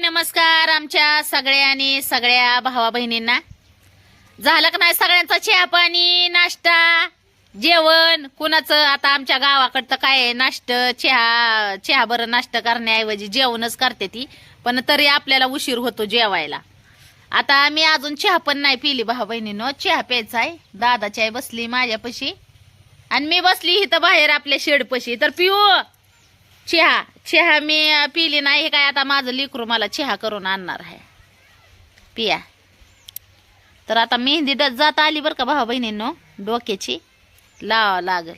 नमस्कार आमच्या सगळ्यांनी सगळ्या भावा बहिणींना. झालं का नाही सगळ्यांचा चहा पाणी नाश्ता जेवण? कुणाचं आता आमच्या गावाकडचं काय आहे? नाश्त चहा चहा बरं नाश्ता करण्याऐवजी जेवणच करते ती पण तरी आपल्याला उशीर होतो जेवायला. आता मी अजून चहा पण नाही पिली भावा बहिणीनो. चहा प्यायचा आहे. दादाची आई बसली माझ्यापाशी. आणि मी बसली इथं बाहेर आपल्या शेडपाशी. तर पिऊ. चहा चहा मी पिली नाही हे काय आता माझं लेकरू मला चहा करून आणणार आहे. पिया. तर आता मेहंदी ड- जात आली बरं का भावा बहिणींनो डोक्याची? लावा लागल.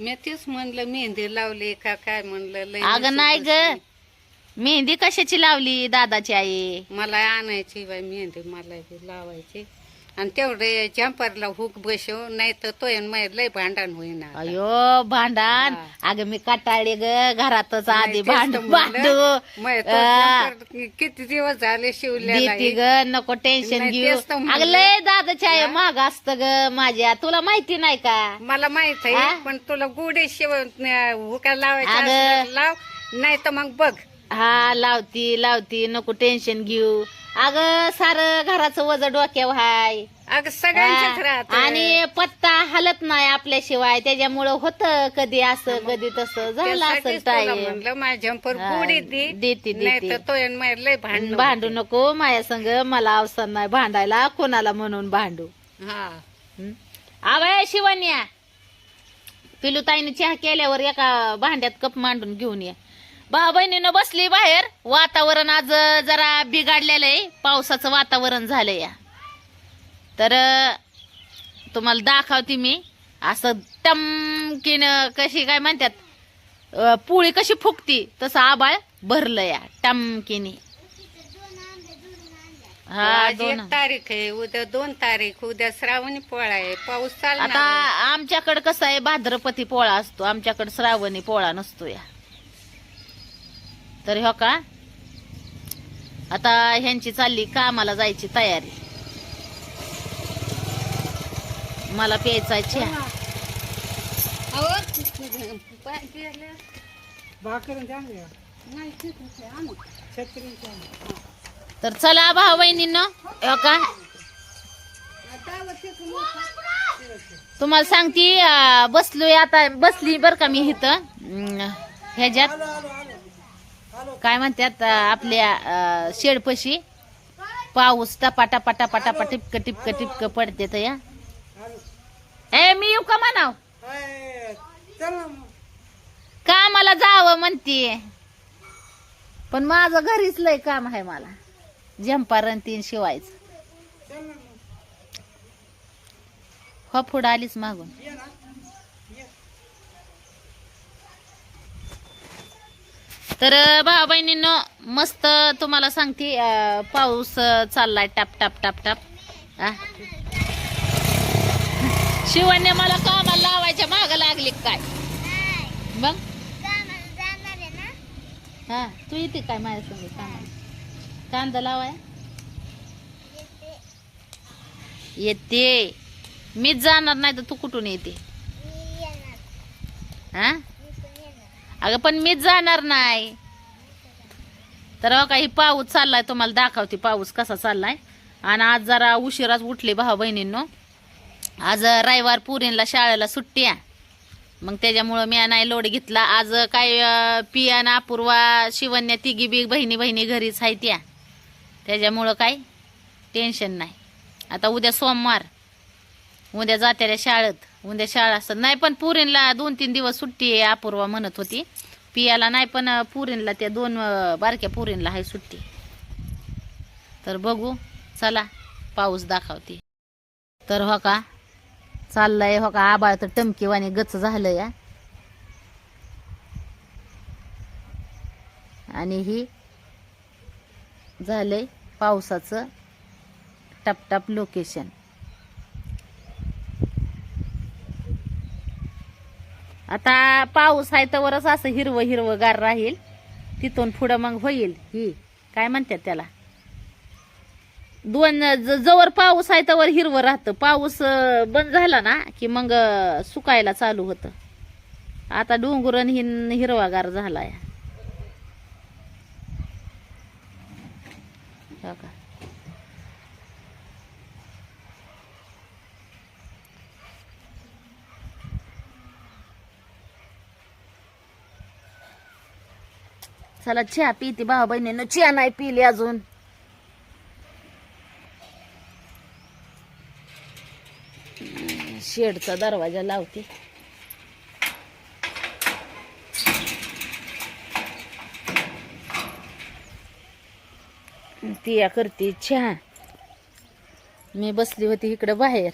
मी तेच म्हणलं मेहंदी लावली का काय म्हणलं अगं नाही ग. बसली. मेहंदी कशाची लावली दादाची आई? मला आणायची बाई मेहंदी मला बी लावायची. आणि तेवढे जम्परला हुक बसव नाही तर तो लय भांडण होईना. अयो भांडण. अगं मी कटाळले ग घरातच आधी भांडू किती दिवस झाले शिवलेला देती ग. नको टेन्शन घेऊ. अगं लय दादाची आई हा? माग असत ग माझ्या. तुला माहिती नाही का? मला माहीत? आहे पण तुला गुढे शिव हुका लावायचा लाव नाही तर मग बघ. हा लावती लावती. नको टेन्शन घेऊ. अगं सार घराचं वज डोक्यावर हाय. अगं सगळ्यांच्याच. राहत आणि पत्ता हलत नाही आपल्याशिवाय. त्याच्यामुळं होत कधी असं कधी तसं. झालं असं टाईम म्हणलं माझ्या जम्पर गुढी देते, दी देते. नाही तर तो. माहीत लय भांडण भांडू नको माझ्या संग. मला अवसर नाही भांडायला कोणाला म्हणून भांडू? हा. आवय शिवण्या. पिलूताईने चहा केल्यावर एका भांड्यात कप मांडून घेऊन ये. भाऊ बहिणीनं बसली बाहेर. वातावरण आज जरा बिघडलेलं आहे. पावसाचं वातावरण झालंय. या तर तुम्हाला दाखवते मी. असं टमकीन कशी काय म्हणतात पोळी कशी फुगती तसं आबाळ भरलं या टमकीने. हा एक तारीख आहे उद्या दोन तारीख उद्या श्रावणी पोळा आहे. पाऊस आता चालणार आहे. आमच्याकडे कसं आहे भाद्रपती पोळा असतो. आमच्याकडे श्रावणी पोळा नसतो या. तर हो का आता ह्यांची चालली कामाला जायची तयारी मला प्यायचा. तर चला भाऊ बहिणींनो हो का. तुम्हाला सांगती बसलोय आता बसली बर का मी इथं ह्याच्यात काय म्हणतात आपल्या शेडपशी पाऊस टपा टपा टपा टपा टिपक टिपक टिपक पडते तर या. ए मी येऊ का म्हणाव? कामाला जावं म्हणतीये पण माझं घरीच लय काम आहे मला. जंपारण तीन शिवायचं. हो पुढं आलीच मागून. तर भावा बहिणींनो मस्त तुम्हाला सांगते पाऊस चाललाय टाप टाप टाप टाप. शिवण्य मला कामाला लावायच्या माग लागली काय? मग? हा तू येते काय माझ्या संग कामाला? कांदा लावाय? येते. मीच जाणार नाही तर तू कुठून येते? हा अगं पण मीच जाणार नाही. तर काही पाऊस चाललाय तुम्हाला दाखवते पाऊस कसा चाललाय. आणि आज जरा उशिराच उठले भाऊ बहिणींनो. आज रविवार पुरीला शाळेला सुट्टी आहे. मग त्याच्यामुळं मी नाही लोड घेतला. आज काय पिया ना अपूर्वा शिवन्या तिघी बी बहिणी बहिणी घरीच आहे त्या त्याच्यामुळं काय टेन्शन नाही. आता उद्या सोमवार. उद्या जात्याला शाळेत. उद्या शाळा असतात नाही पण पुरीनला दोन तीन दिवस सुट्टी आहे अपूर्वा म्हणत होती. पियाला नाही पण पुरीनला त्या दोन बारक्या पुरीनला आहे सुट्टी. तर बघू. चला पाऊस दाखवते. तर हो का चाललाय हो का आबाळ तर टमकीवाणी गच झालं या. आणि ही झालंय पावसाचं टपटप लोकेशन आता पाऊस आहे तरच असं हिरवं हिरवं राहील. तिथून पुढं मग होईल ही. काय म्हणतात त्याला? दोन ज- जवळ पाऊस आहे तवर हिरवं राहतं. पाऊस बंद झाला ना की मग सुकायला चालू होतं. आता डोंगुरण हिन हिरवागार झालाय. का चला चहा पिते भावा बहिणीनं. चहा नाही पिली अजून. शेडचा दरवाजा लावते. तिया करते चहा. मी बसली होती इकडं बाहेर.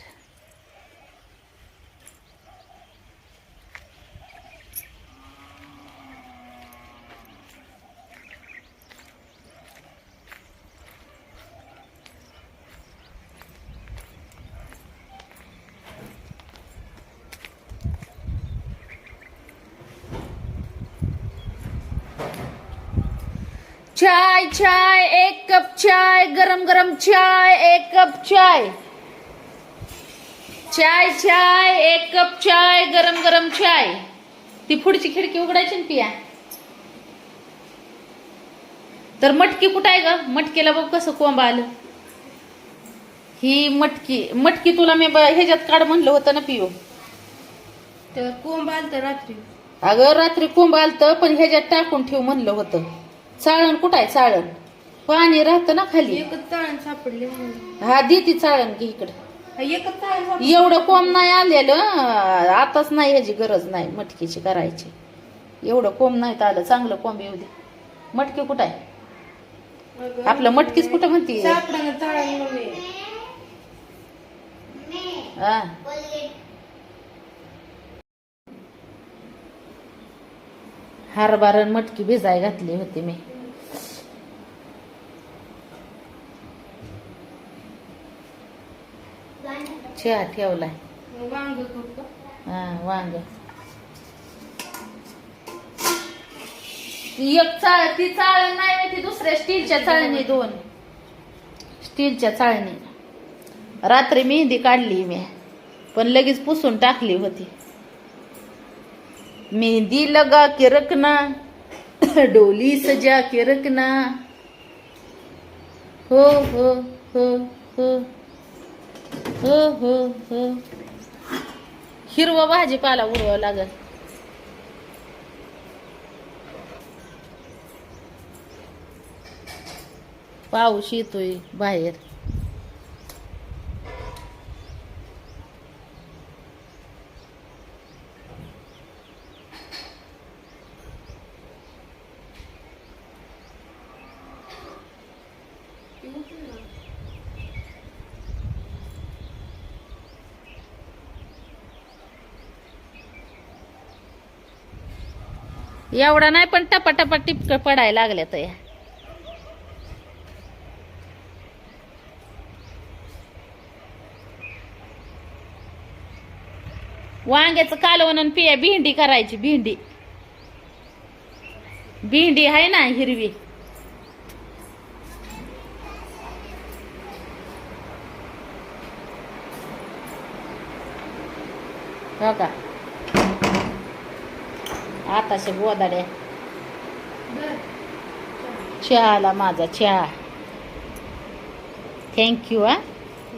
चाय चाय एक कप चाय गरम गरम चाय एक कप चाय. चाय चाय एक कप चाय गरम गरम चाय. ती पुढची खिडकी उघडायची ना पिया. तर मटकी कुठं आहे ग? मटकीला बघ कसं कोंब आलं. ही मटकी मटकी तुला मी ह्याच्यात काढ म्हणलं होतं ना पिओ तर कोंब आलत रात्री. अगं रात्री कोंब आलतं पण ह्याच्यात टाकून ठेव म्हणलं होतं. चाळण कुठं आहे चाळण? पाणी राहतं ना खाली. एकच चाळण सापडले हा दे ती चाळण घे इकडं. हा, एकच चाळण सापडली. एवढं कोंब नाही आलेलं. आताच नाही ह्याची गरज नाही मटकीची करायची. एवढं कोंब नाही आलं चांगलं कोंब येऊ दे. मटकी कुठं आहे अगं, आपलं मटकीच कुठं म्हणते? सापडानं चाळण मम्मी हा. मटकी भिजाय घातली होती मी. चहा ठेवलाय? हा वांग. एक चाळ ती चाळण नाही ती दुसऱ्या स्टीलच्या चाळणी दोन. स्टीलच्या चाळणी. रात्री मेहंदी काढली मी पण लगेच पुसून टाकली होती. मेहंदी लगा के रखना डोली सजा के रखना. हो हो हो हो. हो हो हिरवा भाजीपाला उडवावं लागल. पाऊस येतोय बाहेर. एवढा नाही पण टपा टपा टिपक पडायला लागल्या तया या वांग्याचं कालवण पिया भेंडी करायची भेंडी. भेंडी आहे ना हिरवी. हो का? आताशे गोदाड्या चहाला माझा चहा. थँक्यू हा.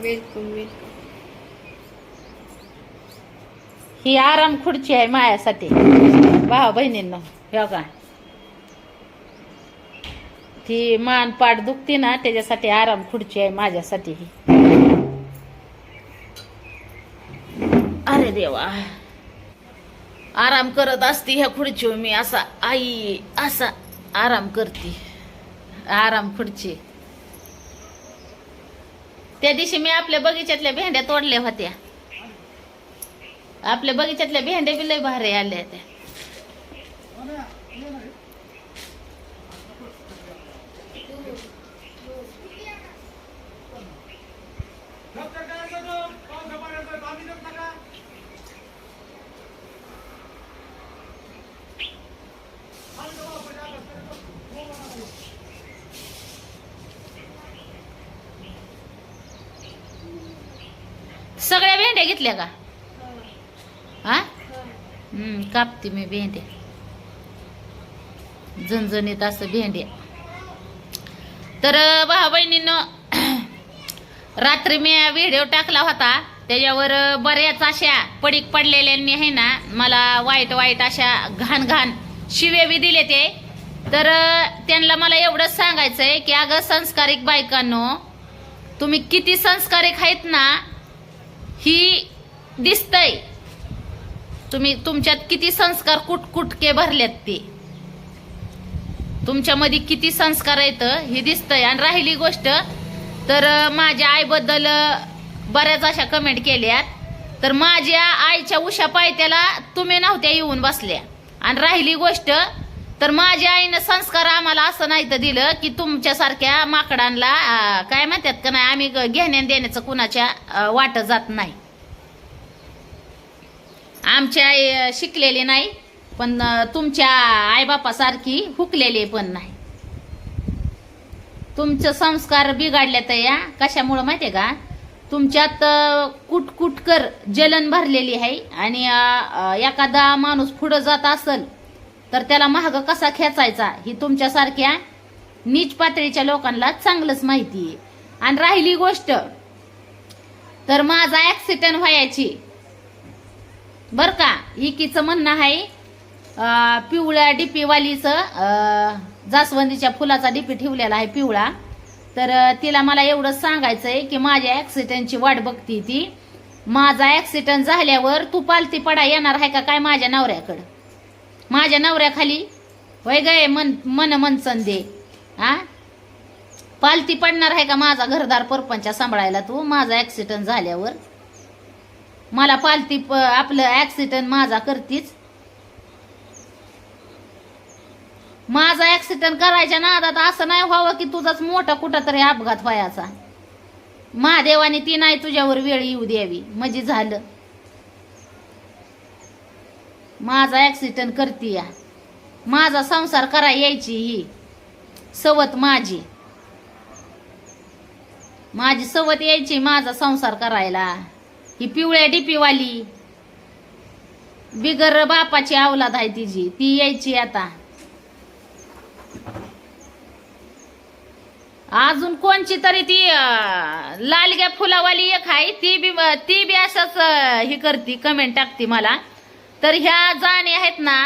वेलकम वेलकम ही आराम खुर्ची आहे मायासाठी. भावा बहिणींनो हो का ती मान पाठ दुखते ना त्याच्यासाठी आराम खुर्ची आहे माझ्यासाठी ही. अरे देवा. आराम करत असते ह्या खुर्चीवर. मी असा आई असा आराम करते. आराम खुर्ची. त्या दिवशी मी आपल्या बगीच्यातल्या भेंड्या तोडल्या होत्या. आपल्या बगीच्यातल्या भेंड्या बी लय भारी आल्या त्या सगळ्या भेंड्या घेतल्या का? हा? हम्म कापते मी भेंड्या झणझणीत असं भेंड्या तर भाऊ बहिणीनं रात्री मी व्हिडिओ टाकला होता. त्याच्यावर बऱ्याच अशा पडीक पडलेल्यांनी आहे ना मला वाईट वाईट अशा घाण घाण शिवे बी दिले ते. तर त्यांना मला एवढंच सांगायचंय की अगं संस्कारिक बायकांनो तुम्ही किती संस्कारिक आहेत ना ही दिसतंय. तुम्ही तुमच्यात किती संस्कार कुटकुटके भरलेत ते. तुमच्यामध्ये किती संस्कार आहेत हे दिसतंय. आणि राहिली गोष्ट तर माझ्या आईबद्दल बऱ्याच अशा कमेंट केल्यात. तर माझ्या आईच्या उशा पायत्याला तुम्ही नव्हत्या येऊन बसल्या. आणि राहिली गोष्ट तर माझ्या आईनं संस्कार आम्हाला असं नाही तर दिलं की तुमच्यासारख्या माकडांना काय म्हणतात का नाही आम्ही घेण्या देण्याचं कुणाच्या वाट जात नाही. आमची आई शिकलेली नाही पण तुमच्या आईबापासारखी हुकलेली पण नाही. तुमचं संस्कार बिघडले तर या. कशामुळं माहिती आहे का? तुमच्यात कुटकुटकर जलन भरलेली आहे आणि एखादा माणूस पुढं जात असेल तर त्याला महाग कसा खेचायचा ही तुमच्यासारख्या नीच पातळीच्या लोकांना चांगलंच माहिती आहे. आणि राहिली गोष्ट तर माझा ऍक्सिडेंट व्हायची. बर का? इकीचं म्हणणं आहे पिवळ्या डीपीवालीचं जास्वंदीच्या फुलाचा डीपी ठेवलेला आहे पिवळा. तर तिला मला एवढंच सांगायचंय की माझ्या ऍक्सिडेंटची वाट बघती ती. माझा ऍक्सिडेंट झाल्यावर तू पालती पडा येणार आहे का काय माझ्या नवऱ्याकडं? माझ्या नवऱ्याखाली वय गे मन मन मनसन दे. आ? पालती पडणार आहे का माझा घरदार परपंचा सांभाळायला तू? माझा ॲक्सिडंट झाल्यावर? मला पालती प- आपलं ॲक्सिडंट माझा करतीच? माझा ॲक्सिडंट करायच्या नादात असं नाही व्हावं की तुझाच मोठा कुठं तरी अपघात व्हायचा. महादेवाने ती नाही तुझ्यावर वेळ येऊ द्यावी. म्हणजे झालं. माझा ॲक्सिडंट करते या. माझा संसार करा यायची ही. सवत माझी. माझी सवत यायची माझा संसार करायला. ही पिवळ्या डिपीवाली बिगर बापाची अवलाद आहे तिची. ती यायची आता. अजून कोणची तरी ती लालग्या फुलावाली एक आहे. ती बी ती बी असंच हे करती कमेंट टाकते मला. तर ह्या जाणे आहेत ना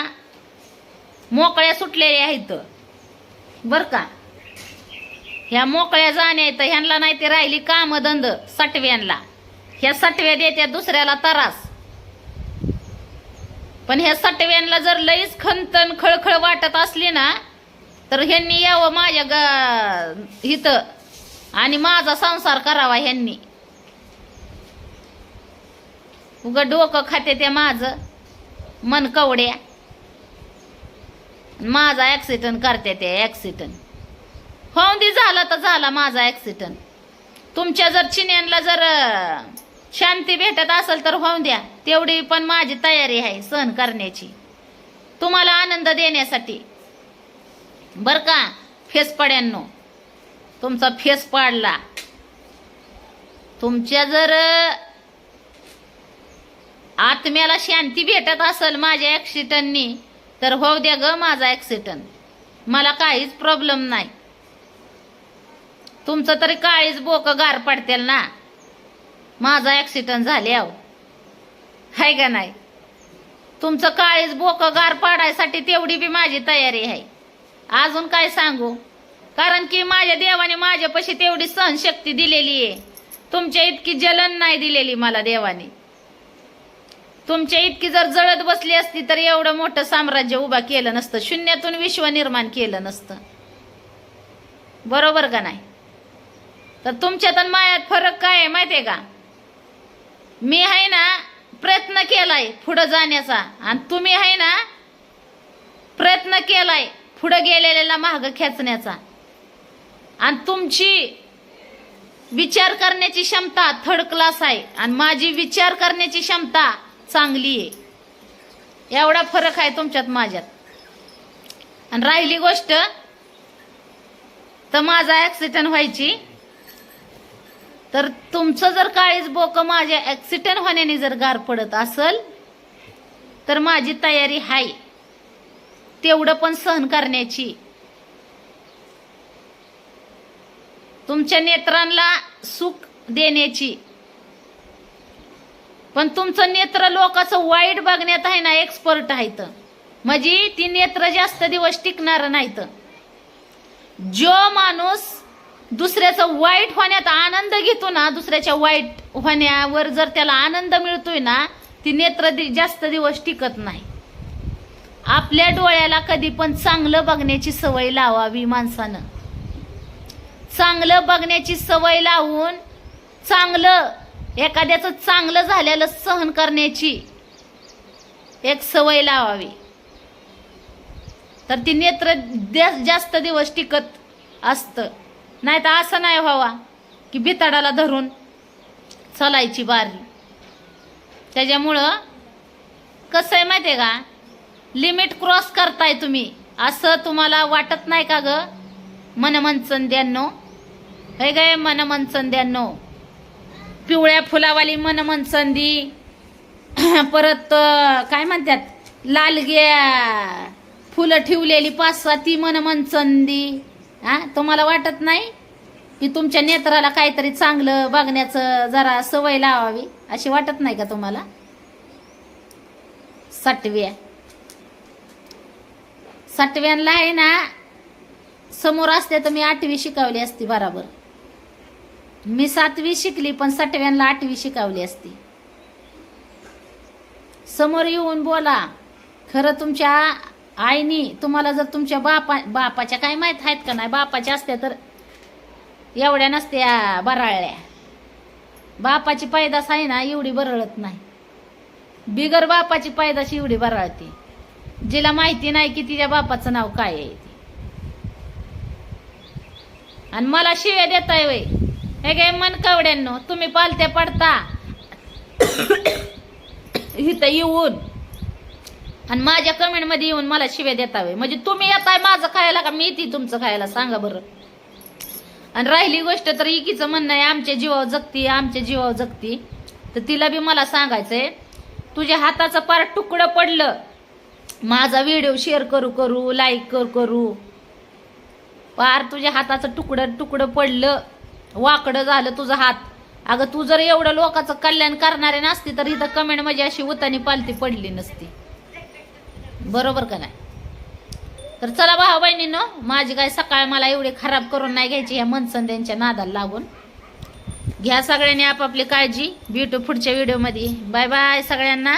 मोकळ्या सुटलेल्या आहेत. बर का? ह्या मोकळ्या जाण्या आहेत ह्यांना नाही ते राहिली कामधंद सटव्यांना. ह्या सटव्या देत्या दुसऱ्याला तरास. पण ह्या सटव्यांना जर लईच खंतन खळखळ वाटत असली ना तर ह्यांनी यावं माझ्या ग इथं. आणि माझा संसार करावा ह्यांनी. उग डोकं खाते ते माझं. मन कवड्या माझा ॲक्सिडंट करते ते ॲक्सिडंट होऊन दे झाला तर झाला माझा ॲक्सिडंट तुमच्या जर चिन्यांना जर शांती भेटत असेल तर होऊन द्या. तेवढी पण माझी तयारी आहे सहन करण्याची. तुम्हाला आनंद देण्यासाठी. बरं का फेसपाड्यांनो तुमचा फेस पाडला. तुमच्या जर आत्म्याला शांती भेटत असेल माझ्या ॲक्सिडंटनी तर हो द्या ग माझा ॲक्सिडंट मला काहीच प्रॉब्लेम नाही. तुमचं तरी काळीच बोक गार पडतील ना. माझा ॲक्सिडंट झाले अहो. हाय का नाही? तुमचं काळीच बोक गार पाडायसाठी तेवढी बी माझी तयारी आहे. अजून काय सांगू? कारण की माझ्या देवाने माझ्यापाशी तेवढी सहनशक्ती दिलेली आहे. तुमच्या इतकी जलन नाही दिलेली मला देवाने. तुमच्या इतकी जर जळत बसली असती तर एवढं मोठं साम्राज्य उभा केलं नसतं. शून्यातून विश्व निर्माण केलं नसतं. बरोबर का नाही? तर तुमच्यात आणि मायात फरक काय आहे माहितीये का? मी आहे ना प्रयत्न केलाय पुढं जाण्याचा. आणि तुम्ही आहे ना प्रयत्न केलाय पुढं गेलेल्याला माग खेचण्याचा. आणि तुमची विचार करण्याची क्षमता थर्ड क्लास आहे. आणि माझी विचार करण्याची क्षमता चांगली आहे. एवढा फरक आहे तुमच्यात माझ्यात. आणि राहिली गोष्ट तर माझा ॲक्सिडेंट व्हायची. तर तुमचं जर काळीच बोक माझ्या ॲक्सिडेंट होण्याने जर गार पडत असल तर माझी तयारी आहे तेवढं पण सहन करण्याची. तुमच्या नेत्रांना सुख देण्याची. पण तुमचं नेत्र लोकांचं वाईट बघण्यात आहे ना एक्सपर्ट आहेत. म्हणजे ती नेत्र जास्त दिवस टिकणार नाहीत. जो माणूस दुसऱ्याचं वाईट होण्यात आनंद घेतो ना दुसऱ्याच्या वाईट होण्यावर जर त्याला आनंद मिळतोय ना ती नेत्र दि- जास्त दिवस टिकत नाही. आपल्या डोळ्याला कधी पण चांगलं बघण्याची सवय लावावी माणसानं. चांगलं बघण्याची सवय लावून चांगलं एखाद्याचं चांगलं झालेलं सहन करण्याची एक सवय लावावी. तर ती नेत्र जास्त दिवस टिकत असतं. नाही तर असं नाही व्हावा की बिताडाला धरून चलायची बारी त्याच्यामुळं कसं आहे माहिती आहे का? लिमिट क्रॉस करताय तुम्ही. असं तुम्हाला वाटत नाही का ग? मनमनचंद्यांनो हे गे द्यानो पिवळ्या फुलावाली मनमनचंदी परत काय म्हणतात? लालग्या फुलं ठेवलेली पाच सहा ती मनमनचंदी हा? तुम्हाला वाटत नाही की तुमच्या नेत्राला काहीतरी चांगलं बघण्याचं जरा सवय लावावी. अशी वाटत नाही का तुम्हाला? सटव्या सटव्यांना आहे ना समोर असते तर मी आठवी शिकवली असती बराबर. मी सातवी शिकली पण सटव्यांना आठवी शिकावली असती. समोर येऊन बोला खरं तुमच्या आईनी तुम्हाला जर तुमच्या बापा बापाच्या काय माहीत आहेत का नाही? बापाच्या असत्या तर एवढ्या नसत्या बराळल्या बापाची पैदास आहे ना एवढी बरळत नाही. बिगर बापाची पैदास एवढी बराळते. जिला माहिती नाही की तिच्या बापाचं नाव काय आहे ते. आणि मला शिव्या देताय वय. हे काय मन कवड्यांनो तुम्ही पालत्या पडता. इथं येऊन. आणि माझ्या कमेंटमध्ये येऊन मला शिव्या देतावे म्हणजे तुम्ही येताय माझं खायला का मी ती तुमचं खायला? सांगा बरं. आणि राहिली गोष्ट तर इकीचं म्हणणं आहे आमच्या जीवावर जगती आमच्या जीवावर जगती. तर तिला बी मला सांगायचंय तुझ्या हाताचं पार तुकडं पडलं. माझा व्हिडिओ शेअर करू करू लाईक करू करू. पार तुझ्या हाताचं तुकडं तुकडं पडलं. वाकडं झालं तुझा हात. अगं तू जर एवढं लोकांचं कल्याण करणारे नसती तर इथं कमेंट म्हणजे अशी उतानी पालती पडली नसती. बरोबर का नाही? तर चला भाऊ बहिणीनं माझी काय सकाळ मला एवढे खराब करून नाही घ्यायची ह्या मनसंध्यांच्या नादाला लागून. घ्या सगळ्यांनी आपापली काळजी. भेटू पुढच्या व्हिडिओमध्ये बाय बाय सगळ्यांना.